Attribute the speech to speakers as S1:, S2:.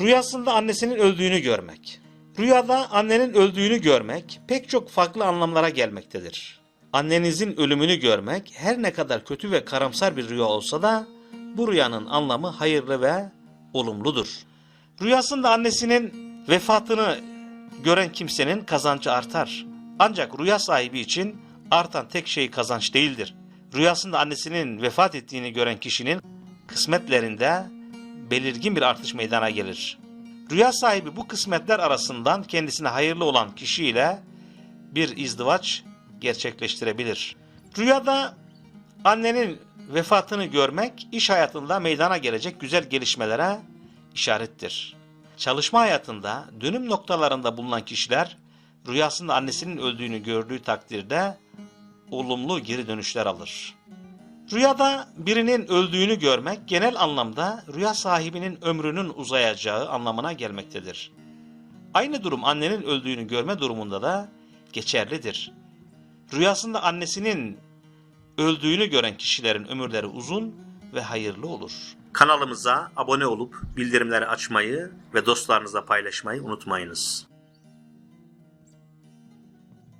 S1: Rüyasında annesinin öldüğünü görmek. Rüyada annenin öldüğünü görmek pek çok farklı anlamlara gelmektedir. Annenizin ölümünü görmek her ne kadar kötü ve karamsar bir rüya olsa da bu rüyanın anlamı hayırlı ve olumludur. Rüyasında annesinin vefatını gören kimsenin kazancı artar. Ancak rüya sahibi için artan tek şey kazanç değildir. Rüyasında annesinin vefat ettiğini gören kişinin kısmetlerinde belirgin bir artış meydana gelir. Rüya sahibi bu kısmetler arasından kendisine hayırlı olan kişiyle bir izdivaç gerçekleştirebilir. Rüyada annenin vefatını görmek iş hayatında meydana gelecek güzel gelişmelere işarettir. Çalışma hayatında dönüm noktalarında bulunan kişiler rüyasında annesinin öldüğünü gördüğü takdirde olumlu geri dönüşler alır. Rüyada birinin öldüğünü görmek genel anlamda rüya sahibinin ömrünün uzayacağı anlamına gelmektedir. Aynı durum annenin öldüğünü görme durumunda da geçerlidir. Rüyasında annesinin öldüğünü gören kişilerin ömürleri uzun ve hayırlı olur. Kanalımıza abone olup bildirimleri açmayı ve dostlarınızla paylaşmayı unutmayınız.